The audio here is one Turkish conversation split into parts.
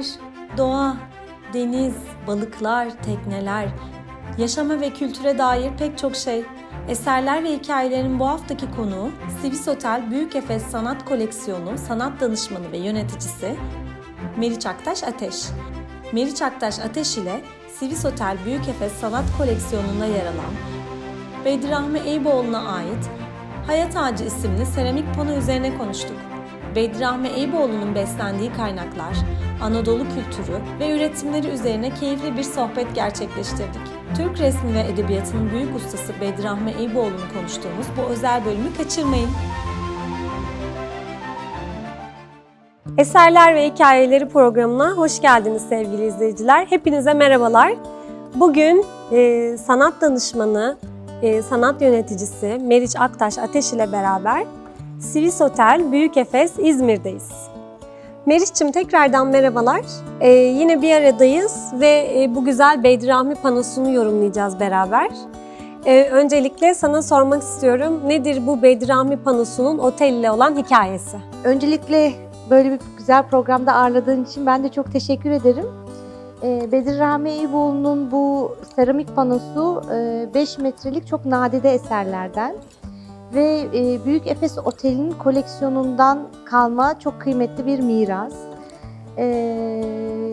mimar, doğa, deniz, balıklar, tekneler, yaşama ve kültüre dair pek çok şey. Eserler ve hikayelerin bu haftaki konuğu Sivis Otel Büyük Efes Sanat Koleksiyonu sanat danışmanı ve yöneticisi Meriç Aktaş Ateş. Meriç Aktaş Ateş ile Sivis Otel Büyük Efes Sanat Koleksiyonu'nda yer alan Bedirahmi Eyüboğlu'na ait Hayat Ağacı isimli seramik pano üzerine konuştuk. Bedirahmi Eyüboğlu'nun beslendiği kaynaklar, Anadolu kültürü ve üretimleri üzerine keyifli bir sohbet gerçekleştirdik. Türk resmi ve edebiyatının büyük ustası Bedirahmi Eyüboğlu'nu konuştuğumuz bu özel bölümü kaçırmayın. Eserler ve Hikayeleri programına hoş geldiniz sevgili izleyiciler. Hepinize merhabalar. Bugün e, sanat danışmanı, e, sanat yöneticisi Meriç Aktaş Ateş ile beraber Sivis Otel Büyük Efes İzmir'deyiz. Meriç'cim tekrardan merhabalar. E, yine bir aradayız ve e, bu güzel Bedirahmi panosunu yorumlayacağız beraber. E, öncelikle sana sormak istiyorum. Nedir bu Bedirahmi panosunun otel ile olan hikayesi? Öncelikle böyle bir güzel programda ağırladığın için ben de çok teşekkür ederim. Ee, Bedir Rahmi Eyüboğlu'nun bu seramik panosu e, 5 metrelik çok nadide eserlerden ve e, Büyük Efes Oteli'nin koleksiyonundan kalma çok kıymetli bir miras. Ee,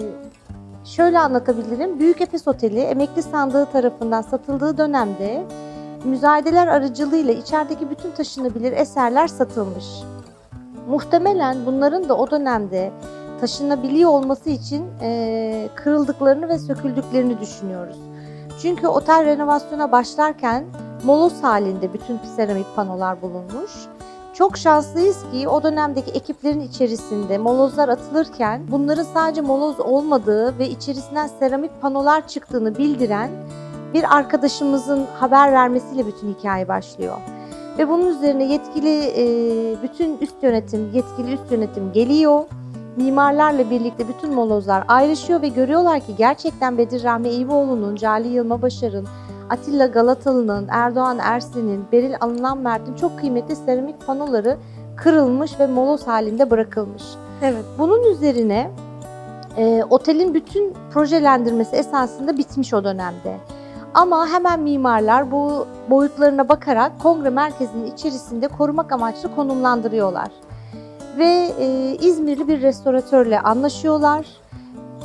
şöyle anlatabilirim. Büyük Efes Oteli emekli sandığı tarafından satıldığı dönemde müzayedeler aracılığıyla içerideki bütün taşınabilir eserler satılmış. Muhtemelen bunların da o dönemde taşınabiliyor olması için e, kırıldıklarını ve söküldüklerini düşünüyoruz. Çünkü otel renovasyona başlarken moloz halinde bütün seramik panolar bulunmuş. Çok şanslıyız ki o dönemdeki ekiplerin içerisinde molozlar atılırken bunların sadece moloz olmadığı ve içerisinden seramik panolar çıktığını bildiren bir arkadaşımızın haber vermesiyle bütün hikaye başlıyor. Ve bunun üzerine yetkili e, bütün üst yönetim, yetkili üst yönetim geliyor. Mimarlarla birlikte bütün molozlar ayrışıyor ve görüyorlar ki gerçekten Bedir Rahmi Eyüboğlu'nun, Cali Yılmabaşar'ın, Atilla Galatalı'nın, Erdoğan Ersin'in, Beril Alınan Mert'in çok kıymetli seramik panoları kırılmış ve moloz halinde bırakılmış. Evet. Bunun üzerine e, otelin bütün projelendirmesi esasında bitmiş o dönemde. Ama hemen mimarlar bu boyutlarına bakarak kongre merkezinin içerisinde korumak amaçlı konumlandırıyorlar. Ve e, İzmirli bir restoratörle anlaşıyorlar.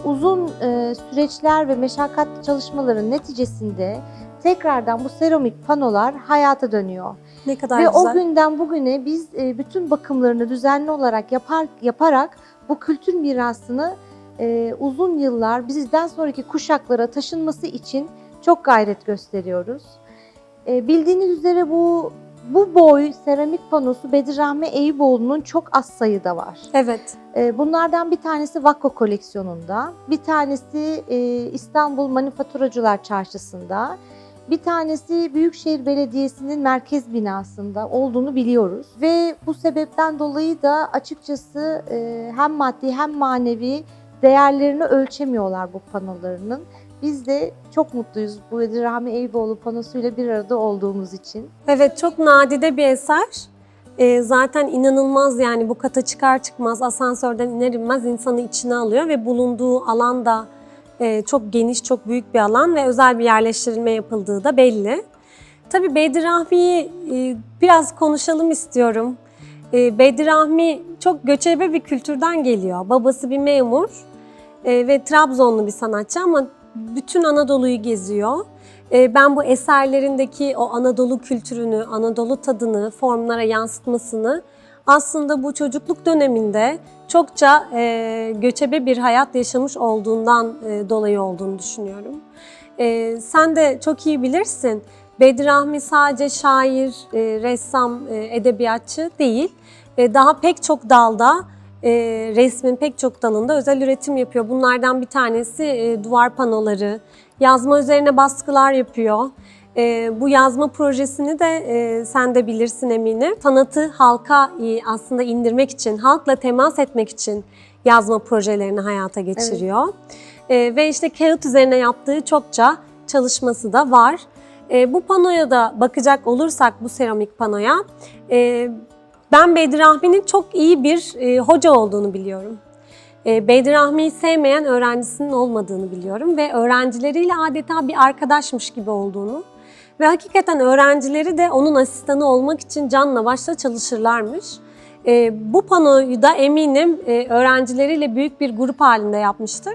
Uzun e, süreçler ve meşakkatli çalışmaların neticesinde tekrardan bu seramik panolar hayata dönüyor. Ne kadar Ve güzel. o günden bugüne biz e, bütün bakımlarını düzenli olarak yapar yaparak bu kültür mirasını e, uzun yıllar bizden sonraki kuşaklara taşınması için çok gayret gösteriyoruz. E, bildiğiniz üzere bu bu boy seramik panosu Bedir Rahmi Eyüboğlu'nun çok az sayıda var. Evet. E, bunlardan bir tanesi Vakko koleksiyonunda, bir tanesi e, İstanbul Manifaturacılar Çarşısı'nda, bir tanesi Büyükşehir Belediyesi'nin merkez binasında olduğunu biliyoruz. Ve bu sebepten dolayı da açıkçası e, hem maddi hem manevi değerlerini ölçemiyorlar bu panolarının. Biz de çok mutluyuz bu Rahmi Eyüboğlu panosuyla bir arada olduğumuz için. Evet çok nadide bir eser. Ee, zaten inanılmaz yani bu kata çıkar çıkmaz asansörden iner inmez insanı içine alıyor ve bulunduğu alan da e, çok geniş, çok büyük bir alan ve özel bir yerleştirilme yapıldığı da belli. Tabii Bedir Rahmi'yi e, biraz konuşalım istiyorum. E, Bedir Rahmi çok göçebe bir kültürden geliyor. Babası bir memur e, ve Trabzonlu bir sanatçı ama bütün Anadolu'yu geziyor. Ben bu eserlerindeki o Anadolu kültürünü, Anadolu tadını formlara yansıtmasını aslında bu çocukluk döneminde çokça e, göçebe bir hayat yaşamış olduğundan e, dolayı olduğunu düşünüyorum. E, sen de çok iyi bilirsin. Bedir Rahmi sadece şair, e, ressam, e, edebiyatçı değil. E, daha pek çok dalda e, resmin pek çok dalında özel üretim yapıyor. Bunlardan bir tanesi e, duvar panoları, yazma üzerine baskılar yapıyor. E, bu yazma projesini de e, sen de bilirsin eminim. Sanatı halka e, aslında indirmek için, halkla temas etmek için yazma projelerini hayata geçiriyor. E, ve işte kağıt üzerine yaptığı çokça çalışması da var. E, bu panoya da bakacak olursak bu seramik panoya, e, ben Bedir Rahmi'nin çok iyi bir e, hoca olduğunu biliyorum. E, Beydi Rahmi'yi sevmeyen öğrencisinin olmadığını biliyorum ve öğrencileriyle adeta bir arkadaşmış gibi olduğunu ve hakikaten öğrencileri de onun asistanı olmak için canla başla çalışırlarmış. E, bu panoyu da eminim e, öğrencileriyle büyük bir grup halinde yapmıştır.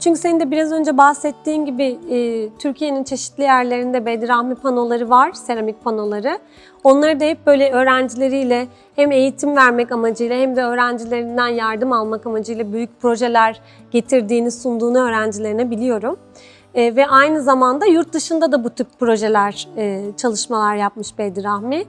Çünkü senin de biraz önce bahsettiğin gibi e, Türkiye'nin çeşitli yerlerinde Bedirahmi panoları var, seramik panoları. Onları da hep böyle öğrencileriyle hem eğitim vermek amacıyla hem de öğrencilerinden yardım almak amacıyla büyük projeler getirdiğini, sunduğunu öğrencilerine biliyorum. E, ve aynı zamanda yurt dışında da bu tip projeler, e, çalışmalar yapmış Bedirahmi.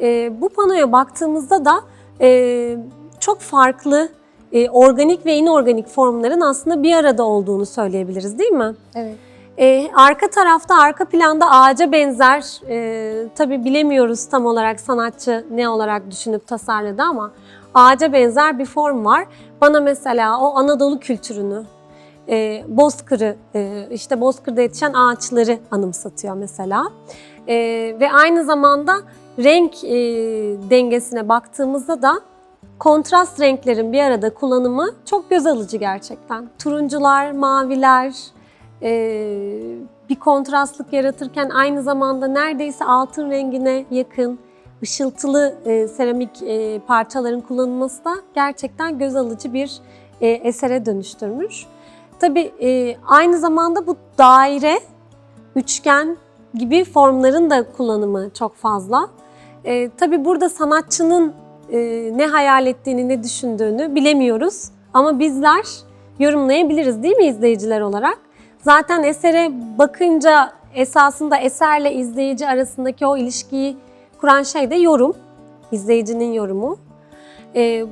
E, bu panoya baktığımızda da e, çok farklı e, organik ve inorganik formların aslında bir arada olduğunu söyleyebiliriz değil mi? Evet. E, arka tarafta, arka planda ağaca benzer, e, tabii bilemiyoruz tam olarak sanatçı ne olarak düşünüp tasarladı ama ağaca benzer bir form var. Bana mesela o Anadolu kültürünü, e, bozkırı, e, işte bozkırda yetişen ağaçları anımsatıyor mesela. E, ve aynı zamanda renk e, dengesine baktığımızda da kontrast renklerin bir arada kullanımı çok göz alıcı gerçekten. Turuncular, maviler e, bir kontrastlık yaratırken aynı zamanda neredeyse altın rengine yakın ışıltılı e, seramik e, parçaların kullanılması da gerçekten göz alıcı bir e, esere dönüştürmüş. Tabii e, aynı zamanda bu daire, üçgen gibi formların da kullanımı çok fazla. E, tabii burada sanatçının e, ne hayal ettiğini, ne düşündüğünü bilemiyoruz. Ama bizler yorumlayabiliriz değil mi izleyiciler olarak? Zaten esere bakınca esasında eserle izleyici arasındaki o ilişkiyi kuran şey de yorum, izleyicinin yorumu. E,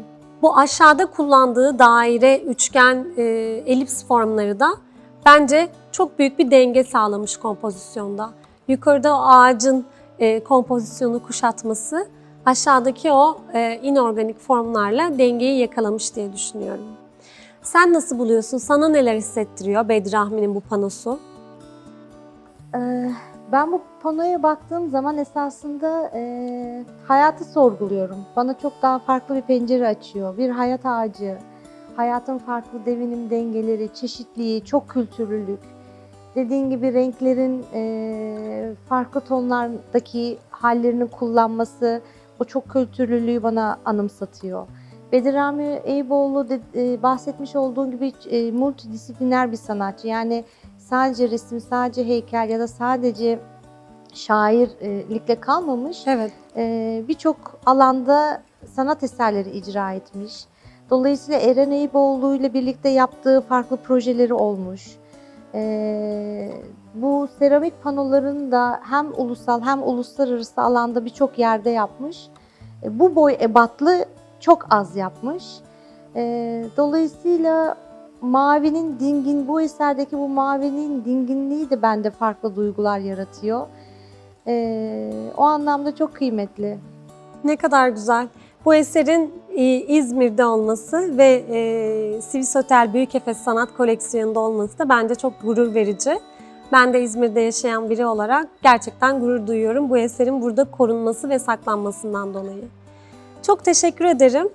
bu aşağıda kullandığı daire, üçgen, e, elips formları da bence çok büyük bir denge sağlamış kompozisyonda. Yukarıda o ağacın e, kompozisyonu kuşatması aşağıdaki o e, inorganik formlarla dengeyi yakalamış diye düşünüyorum. Sen nasıl buluyorsun? Sana neler hissettiriyor Bedrahmi'nin bu panosu? Ee, ben bu panoya baktığım zaman esasında e, hayatı sorguluyorum. Bana çok daha farklı bir pencere açıyor. Bir hayat ağacı, hayatın farklı devinim dengeleri, çeşitliliği, çok kültürlülük. Dediğin gibi renklerin e, farklı tonlardaki hallerini kullanması, o çok kültürlülüğü bana anımsatıyor. Bedir Rami Eyüboğlu de, e, bahsetmiş olduğum gibi e, multidisipliner bir sanatçı. Yani sadece resim, sadece heykel ya da sadece şairlikle kalmamış. Evet. e, birçok alanda sanat eserleri icra etmiş. Dolayısıyla Eren Eyüboğlu ile birlikte yaptığı farklı projeleri olmuş. E, bu seramik panoların da hem ulusal hem uluslararası alanda birçok yerde yapmış. E, bu boy ebatlı çok az yapmış. Dolayısıyla mavinin dingin, bu eserdeki bu mavinin dinginliği de bende farklı duygular yaratıyor. E, o anlamda çok kıymetli. Ne kadar güzel. Bu eserin e, İzmir'de olması ve e, Sivis Otel Büyük Efes Sanat Koleksiyonu'nda olması da bence çok gurur verici. Ben de İzmir'de yaşayan biri olarak gerçekten gurur duyuyorum bu eserin burada korunması ve saklanmasından dolayı. Çok teşekkür ederim.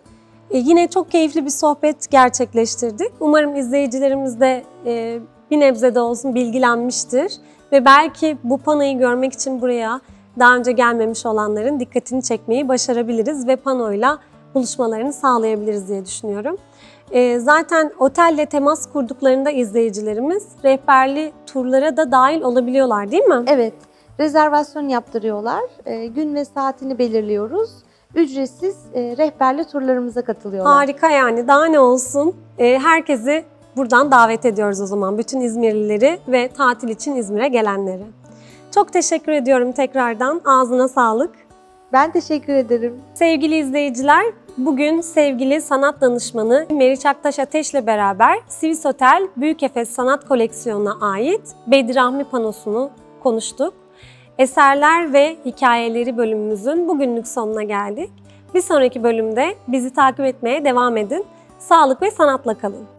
E, yine çok keyifli bir sohbet gerçekleştirdik. Umarım izleyicilerimiz de e, bir nebze de olsun bilgilenmiştir. Ve belki bu panoyu görmek için buraya daha önce gelmemiş olanların dikkatini çekmeyi başarabiliriz ve panoyla buluşmalarını sağlayabiliriz diye düşünüyorum. E, zaten otelle temas kurduklarında izleyicilerimiz rehberli turlara da dahil olabiliyorlar değil mi? Evet, rezervasyon yaptırıyorlar. Gün ve saatini belirliyoruz. Ücretsiz e, rehberli turlarımıza katılıyorlar. Harika yani daha ne olsun. E, herkesi buradan davet ediyoruz o zaman. Bütün İzmirlileri ve tatil için İzmir'e gelenleri. Çok teşekkür ediyorum tekrardan. Ağzına sağlık. Ben teşekkür ederim. Sevgili izleyiciler, bugün sevgili sanat danışmanı Meriç Aktaş Ateş'le beraber Sivis Otel Büyük Efes Sanat Koleksiyonu'na ait Bedirahmi panosunu konuştuk. Eserler ve hikayeleri bölümümüzün bugünlük sonuna geldik. Bir sonraki bölümde bizi takip etmeye devam edin. Sağlık ve sanatla kalın.